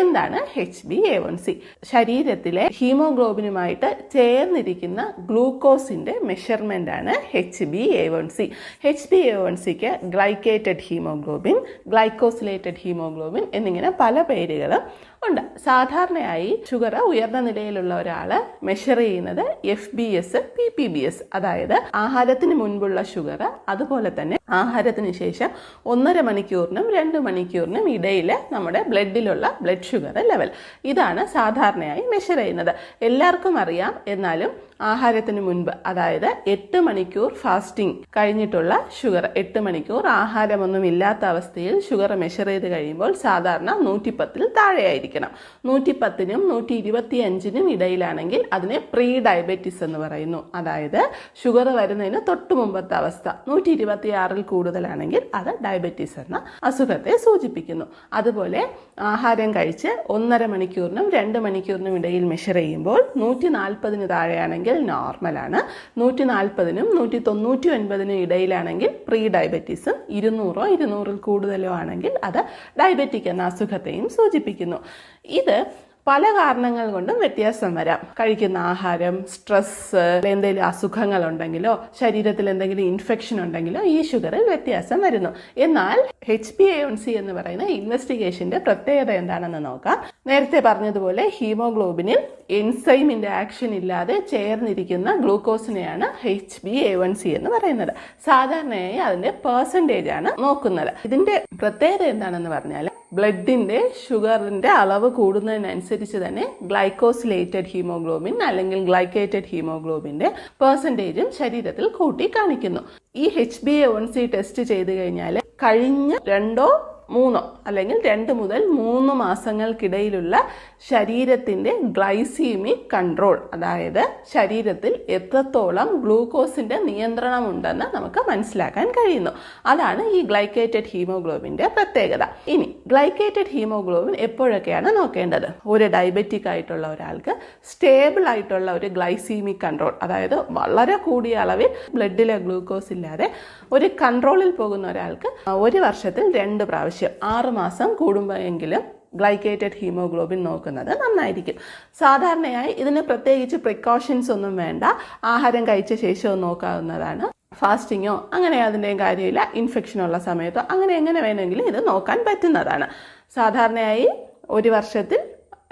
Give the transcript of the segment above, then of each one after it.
എന്താണ് H B A one C ശരീരത്തിലെ ഹീമോഗ്ലോബിനുമായിട്ട് ചേർന്നിരിക്കുന്ന ഗ്ലൂക്കോസിന്റെ മെഷർമെന്റ് ആണ് H B A one C H B A one സിക്ക് ഗ്ലൈക്കേറ്റഡ് ഹീമോഗ്ലോബിൻ ഗ്ലൈക്കോസിലേറ്റഡ് ഹീമോഗ്ലോബിൻ എന്നിങ്ങനെ പല പേരുകളും ഉണ്ട്. സാധാരണയായി ഷുഗർ ഉയർന്ന നിലയിലുള്ള ഒരാൾ മെഷർ ചെയ്യുന്നത് F B S P P B S അതായത് ആഹാരത്തിന് മുൻപുള്ള ഷുഗർ അതുപോലെ തന്നെ ആഹാരത്തിന് ശേഷം ഒന്നര മണിക്കൂറിനും രണ്ട് മണിക്കൂറിനും ഇടയിൽ നമ്മുടെ ബ്ലഡിലുള്ള ബ്ലഡ് ഷുഗർ ലെവൽ. ഇതാണ് സാധാരണയായി മെഷർ ചെയ്യുന്നത്. എല്ലാവർക്കും അറിയാം എന്നാലും ആഹാരത്തിന് മുൻപ് അതായത് എട്ട് മണിക്കൂർ ഫാസ്റ്റിംഗ് കഴിഞ്ഞിട്ടുള്ള ഷുഗർ എട്ട് മണിക്കൂർ ആഹാരമൊന്നും ഇല്ലാത്ത അവസ്ഥയിൽ ഷുഗർ മെഷർ ചെയ്ത് കഴിയുമ്പോൾ സാധാരണ നൂറ്റിപ്പത്തിൽ താഴെയായിരിക്കണം. നൂറ്റിപ്പത്തിനും നൂറ്റി ഇരുപത്തി അഞ്ചിനും ഇടയിലാണെങ്കിൽ അതിനെ പ്രീ ഡയബറ്റിസ് എന്ന് പറയുന്നു. അതായത് ഷുഗർ വരുന്നതിന് തൊട്ട് മുമ്പത്തെ അവസ്ഥ നൂറ്റി ഇരുപത്തി ആറിൽ കൂടുതലാണെങ്കിൽ അത് ഡയബറ്റീസ് എന്ന അസുഖത്തെ സൂചിപ്പിക്കുന്നു. അതുപോലെ ആഹാരം കഴിച്ച് ഒന്നര മണിക്കൂറിനും രണ്ട് മണിക്കൂറിനും ഇടയിൽ മെഷർ ചെയ്യുമ്പോൾ നൂറ്റി നാൽപ്പതിന് താഴെയാണെങ്കിൽ നോർമലാണ് നൂറ്റി നാൽപ്പതിനും നൂറ്റി തൊണ്ണൂറ്റി ഒൻപതിനും ഇടയിലാണെങ്കിൽ പ്രീ ഡയബറ്റീസും ഇരുന്നൂറോ ഇരുന്നൂറിൽ കൂടുതലോ ആണെങ്കിൽ അത് ഡയബറ്റിക് എന്ന അസുഖത്തെയും സൂചിപ്പിക്കുന്നു. ഇത് പല കാരണങ്ങൾ കൊണ്ടും വ്യത്യാസം വരാം. കഴിക്കുന്ന ആഹാരം സ്ട്രെസ് എന്തെങ്കിലും അസുഖങ്ങൾ ഉണ്ടെങ്കിലോ ശരീരത്തിൽ എന്തെങ്കിലും ഇൻഫെക്ഷൻ ഉണ്ടെങ്കിലോ ഈ ഷുഗറിൽ വ്യത്യാസം വരുന്നു. എന്നാൽ എച്ച് പി എ സി എന്ന് പറയുന്ന ഇൻവെസ്റ്റിഗേഷന്റെ പ്രത്യേകത എന്താണെന്ന് നോക്കാം. നേരത്തെ പറഞ്ഞതുപോലെ ഹീമോഗ്ലോബിനിൽ എൻസൈമിന്റെ ആക്ഷൻ ഇല്ലാതെ ചേർന്നിരിക്കുന്ന ഗ്ലൂക്കോസിനെയാണ് H B A one C എന്ന് പറയുന്നത്. സാധാരണയായി അതിന്റെ പേഴ്സന്റേജ് ആണ് നോക്കുന്നത്. ഇതിന്റെ പ്രത്യേകത എന്താണെന്ന് പറഞ്ഞാൽ ബ്ലഡിന്റെ ഷുഗറിന്റെ അളവ് കൂടുന്നതിനനുസരിച്ച് തന്നെ ഗ്ലൈക്കോസിലേറ്റഡ് ഹീമോഗ്ലോബിൻ അല്ലെങ്കിൽ ഗ്ലൈക്കേറ്റഡ് ഹീമോഗ്ലോബിന്റെ പെർസെന്റേജും ശരീരത്തിൽ കൂട്ടി കാണിക്കുന്നു ഈ H B A one C test ചെയ്ത് കഴിഞ്ഞാൽ കഴിഞ്ഞ രണ്ടോ മൂന്നോ അല്ലെങ്കിൽ രണ്ട് മുതൽ മൂന്ന് മാസങ്ങൾക്കിടയിലുള്ള ശരീരത്തിന്റെ ഗ്ലൈസീമിക് കൺട്രോൾ അതായത് ശരീരത്തിൽ എത്രത്തോളം ഗ്ലൂക്കോസിന്റെ നിയന്ത്രണം ഉണ്ടെന്ന് നമുക്ക് മനസ്സിലാക്കാൻ കഴിയുന്നു. അതാണ് ഈ ഗ്ലൈക്കേറ്റഡ് ഹീമോഗ്ലോബിന്റെ പ്രത്യേകത. ഇനി ഗ്ലൈക്കേറ്റഡ് ഹീമോഗ്ലോബിൻ എപ്പോഴൊക്കെയാണ് നോക്കേണ്ടത്? ഒരു ഡയബറ്റിക് ആയിട്ടുള്ള ഒരാൾക്ക് സ്റ്റേബിൾ ആയിട്ടുള്ള ഒരു ഗ്ലൈസീമിക് കൺട്രോൾ അതായത് വളരെ കൂടിയ അളവിൽ ബ്ലഡിലെ ഗ്ലൂക്കോസ് ഇല്ലാതെ ഒരു കൺട്രോളിൽ പോകുന്ന ഒരാൾക്ക് ഒരു വർഷത്തിൽ രണ്ട് പ്രാവശ്യം ആറ് മാസം കൂടുമ്പോഴെങ്കിലും ഗ്ലൈക്കേറ്റഡ് ഹീമോഗ്ലോബിൻ നോക്കുന്നത് നന്നായിരിക്കും. സാധാരണയായി ഇതിന് പ്രത്യേകിച്ച് പ്രിക്കോഷൻസ് ഒന്നും വേണ്ട. ആഹാരം കഴിച്ച ശേഷവും നോക്കാവുന്നതാണ്. ഫാസ്റ്റിങ്ങോ അങ്ങനെ അതിന്റെയും കാര്യമില്ല ഇൻഫെക്ഷനുള്ള സമയത്തോ അങ്ങനെ എങ്ങനെ വേണമെങ്കിലും ഇത് നോക്കാൻ പറ്റുന്നതാണ്. സാധാരണയായി ഒരു വർഷത്തിൽ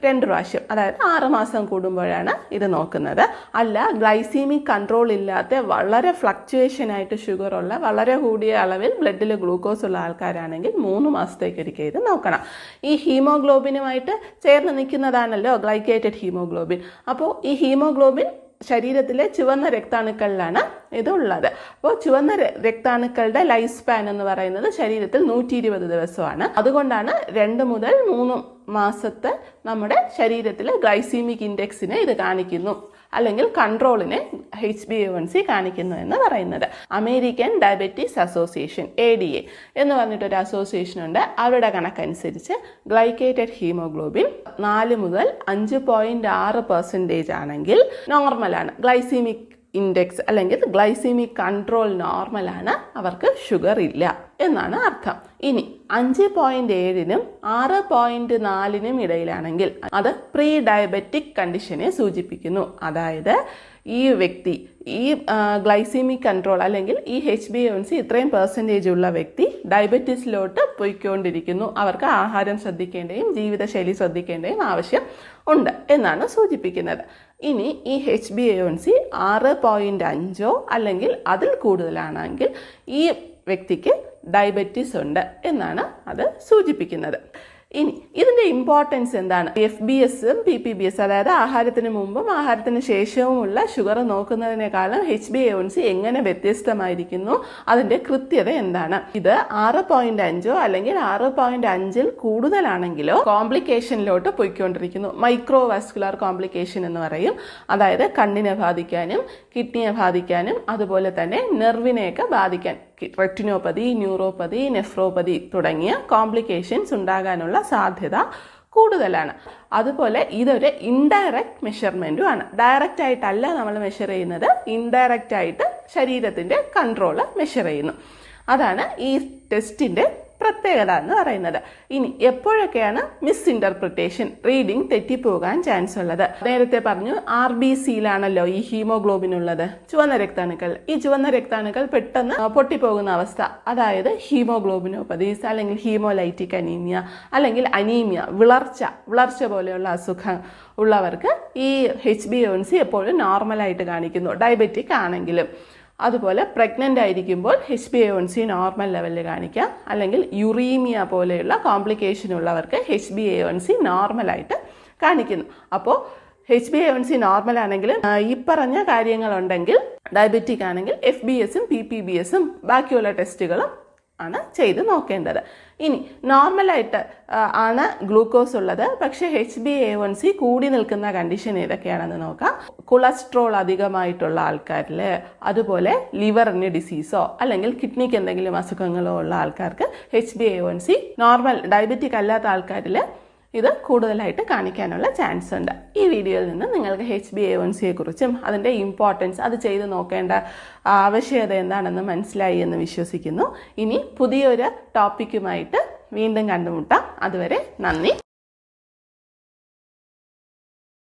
രണ്ട് പ്രാവശ്യം അതായത് ആറ് മാസം കൂടുമ്പോഴാണ് ഇത് നോക്കുന്നത്. അല്ല ഗ്ലൈസീമിക് കൺട്രോൾ ഇല്ലാത്ത വളരെ ഫ്ലക്ച്വേഷൻ ആയിട്ട് ഷുഗർ ഉള്ള വളരെ കൂടിയ അളവിൽ ബ്ലഡിൽ ഗ്ലൂക്കോസ് ഉള്ള ആൾക്കാരാണെങ്കിൽ മൂന്ന് മാസത്തേക്ക് ഒരിക്കൽ ഇത് നോക്കണം. ഈ ഹീമോഗ്ലോബിനുമായിട്ട് ചേർന്ന് നിൽക്കുന്നതാണല്ലോ ഗ്ലൈക്കേറ്റഡ് ഹീമോഗ്ലോബിൻ അപ്പോൾ ഈ ഹീമോഗ്ലോബിൻ ശരീരത്തിലെ ചുവന്ന രക്താണുക്കളിലാണ് ഇത് ഉള്ളത്. അപ്പോൾ ചുവന്ന രക്താണുക്കളുടെ ലൈഫ് സ്പാൻ എന്ന് പറയുന്നത് ശരീരത്തിൽ നൂറ്റി ഇരുപത് ദിവസമാണ്. അതുകൊണ്ടാണ് രണ്ട് മുതൽ മൂന്ന് മാസത്തെ നമ്മുടെ ശരീരത്തിലെ ഗ്ലൈസീമിക് ഇൻഡെക്സിനെ ഇത് കാണിക്കുന്നു. അല്ലെങ്കിൽ കൺട്രോളിനെ H B A one C കാണിക്കുന്നു എന്ന് പറയുന്നത്. American diabetes association A D A എന്ന് പറഞ്ഞിട്ടൊരു അസോസിയേഷൻ ഉണ്ട്. അവരുടെ കണക്കനുസരിച്ച് ഗ്ലൈക്കേറ്റഡ് ഹീമോഗ്ലോബിൻ നാല് മുതൽ അഞ്ച് പോയിന്റ് ആറ് പെർസെന്റേജ് ആണെങ്കിൽ നോർമലാണ് ഗ്ലൈസീമിക് ഇൻഡെക്സ് അല്ലെങ്കിൽ ഗ്ലൈസീമിക് കൺട്രോൾ നോർമലാണ് അവർക്ക് ഷുഗർ ഇല്ല. എന്നാണ് അർത്ഥം. ഇനി അഞ്ച് പോയിന്റ് ഏഴിനും ആറ് പോയിന്റ് നാലിനും ഇടയിലാണെങ്കിൽ അത് പ്രീ ഡയബറ്റിക് കണ്ടീഷനെ സൂചിപ്പിക്കുന്നു. അതായത് ഈ വ്യക്തി ഈ ഗ്ലൈസീമിക് കൺട്രോൾ അല്ലെങ്കിൽ ഈ എച്ച് ബി എൻ സി ഇത്രയും പെർസെന്റേജ് ഉള്ള വ്യക്തി ഡയബറ്റീസിലോട്ട് പോയിക്കൊണ്ടിരിക്കുന്നു. അവർക്ക് ആഹാരം ശ്രദ്ധിക്കേണ്ടതും ജീവിതശൈലി ശ്രദ്ധിക്കേണ്ടതും ആവശ്യം ഉണ്ട് എന്നാണ് സൂചിപ്പിക്കുന്നത്. ഇനി ഈ H B A N C ആറ് പോയിന്റ് അഞ്ചോ അല്ലെങ്കിൽ അതിൽ കൂടുതലാണെങ്കിൽ ഈ വ്യക്തിക്ക് ഡയബറ്റീസ് ഉണ്ട് എന്നാണ് അത് സൂചിപ്പിക്കുന്നത്. ഇനി ഇതിന്റെ ഇമ്പോർട്ടൻസ് എന്താണ്? എഫ് ബി എസും പി പി ബി എസ് അതായത് ആഹാരത്തിന് മുമ്പും ആഹാരത്തിന് ശേഷവുമുള്ള ഷുഗർ നോക്കുന്നതിനേക്കാളും എച്ച് ബി എ സി എങ്ങനെ വ്യത്യസ്തമായിരിക്കുന്നു? അതിന്റെ കൃത്യത എന്താണ്? ഇത് ആറ് പോയിന്റ് അഞ്ചോ അല്ലെങ്കിൽ ആറ് പോയിന്റ് അഞ്ചിൽ കൂടുതലാണെങ്കിലോ കോംപ്ലിക്കേഷനിലോട്ട് പോയിക്കൊണ്ടിരിക്കുന്നു. മൈക്രോ വാസ്കുലർ കോംപ്ലിക്കേഷൻ എന്ന് പറയും. അതായത് കണ്ണിനെ ബാധിക്കാനും കിഡ്നിയെ ബാധിക്കാനും അതുപോലെ തന്നെ നെർവിനെയൊക്കെ ബാധിക്കാൻ. റെറ്റിനോപ്പതി ന്യൂറോപ്പതി നെഫ്രോപ്പതി തുടങ്ങിയ കോംപ്ലിക്കേഷൻസ് ഉണ്ടാകാനുള്ള സാധ്യത കൂടുതലാണ്. അതുപോലെ ഇതൊരു ഇൻഡയറക്റ്റ് മെഷർമെന്റും ആണ്. ഡയറക്റ്റ് ആയിട്ടല്ല നമ്മൾ മെഷർ ചെയ്യുന്നത് ഇൻഡയറക്റ്റ് ആയിട്ട് ശരീരത്തിന്റെ കൺട്രോൾ മെഷർ ചെയ്യുന്നു. അതാണ് ഈ ടെസ്റ്റിന്റെ പ്രത്യേകത എന്ന് പറയുന്നത്. ഇനി എപ്പോഴൊക്കെയാണ് മിസ് ഇന്റർപ്രിട്ടേഷൻ റീഡിംഗ് തെറ്റിപ്പോകാൻ ചാൻസ് ഉള്ളത്? നേരത്തെ പറഞ്ഞു ആർ ബി സിയിലാണല്ലോ ഈ ഹീമോഗ്ലോബിൻ ഉള്ളത്. ചുവന്ന രക്താണുക്കൾ. ഈ ചുവന്ന രക്താണുക്കൾ പെട്ടെന്ന് പൊട്ടിപ്പോകുന്ന അവസ്ഥ. അതായത് ഹീമോഗ്ലോബിനോപ്പതീസ് അല്ലെങ്കിൽ ഹീമോലൈറ്റിക് അനീമിയ അല്ലെങ്കിൽ അനീമിയ വിളർച്ച വിളർച്ച പോലെയുള്ള അസുഖം ഉള്ളവർക്ക് ഈ എച്ച് ബി എൻ സി എപ്പോഴും നോർമലായിട്ട് കാണിക്കുന്നു. ഡയബറ്റിക് ആണെങ്കിലും. അതുപോലെ പ്രഗ്നന്റ് ആയിരിക്കുമ്പോൾ H B A one C normal ലെവലിൽ കാണിക്കാം. അല്ലെങ്കിൽ യുറീമിയ പോലെയുള്ള കോംപ്ലിക്കേഷൻ ഉള്ളവർക്ക് H B A one C നോർമലായിട്ട് കാണിക്കുന്നു. അപ്പോൾ H B A one C normal ആണെങ്കിൽ ഈ പറഞ്ഞ കാര്യങ്ങളുണ്ടെങ്കിൽ ഡയബറ്റിക് ആണെങ്കിൽ എഫ് ബി എസും പി പി ബി എസും ബാക്കിയുള്ള ടെസ്റ്റുകളും ആണ് ചെയ്ത് നോക്കേണ്ടത്. ഇനി നോർമലായിട്ട് ആണ് ഗ്ലൂക്കോസ് ഉള്ളത്. പക്ഷേ H B A one C കൂടി നിൽക്കുന്ന കണ്ടീഷൻ ഏതൊക്കെയാണെന്ന് നോക്കാം. കൊളസ്ട്രോൾ അധികമായിട്ടുള്ള ആൾക്കാരിൽ അതുപോലെ ലിവറിന് ഡിസീസോ അല്ലെങ്കിൽ കിഡ്നിക്ക് എന്തെങ്കിലും അസുഖങ്ങളോ ഉള്ള ആൾക്കാർക്ക് H B A one C normal diabetic അല്ലാത്ത ആൾക്കാരിൽ ഇത് കൂടുതലായിട്ട് കാണിക്കാനുള്ള ചാൻസ് ഉണ്ട്. ഈ വീഡിയോയിൽ നിന്ന് നിങ്ങൾക്ക് എച്ച് ബി എ വൺ സിയെ കുറിച്ചും അതിന്റെ ഇമ്പോർട്ടൻസ് അത് ചെയ്ത് നോക്കേണ്ട ആവശ്യകത എന്താണെന്ന് മനസ്സിലായി എന്ന് വിശ്വസിക്കുന്നു. ഇനി പുതിയൊരു ടോപ്പിക്കുമായിട്ട് വീണ്ടും കണ്ടുമുട്ടാം. അതുവരെ നന്ദി.